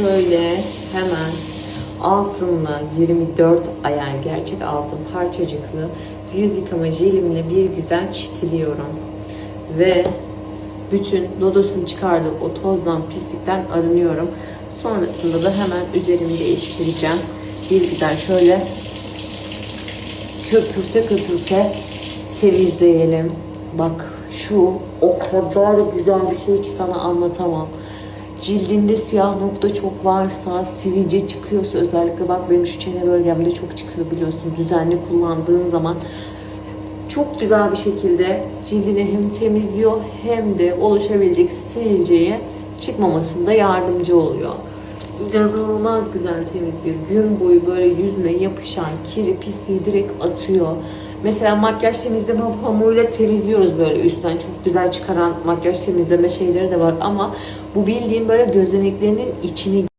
Şöyle hemen altınla 24 ayar gerçek altın parçacıklı yüz yıkama jelimle bir güzel çitiliyorum. Ve bütün Lodos'un çıkardığı o tozdan pislikten arınıyorum. Sonrasında da hemen üzerimi değiştireceğim. Bir güzel şöyle köpürte köpürte temizleyelim. Bak şu o kadar güzel bir şey ki sana anlatamam. Cildinde siyah nokta çok varsa, sivilce çıkıyorsa özellikle bak benim şu çene bölgemde çok çıkıyor biliyorsun. Düzenli kullandığın zaman çok güzel bir şekilde cildini hem temizliyor hem de oluşabilecek sivilceye çıkmamasında yardımcı oluyor. İnanılmaz güzel temizliyor. Gün boyu böyle yüzme yapışan kiri pisliği direkt atıyor. Mesela makyaj temizleme hamuruyla temizliyoruz böyle üstten. Çok güzel çıkaran makyaj temizleme şeyleri de var ama bu bildiğim böyle gözeneklerinin içini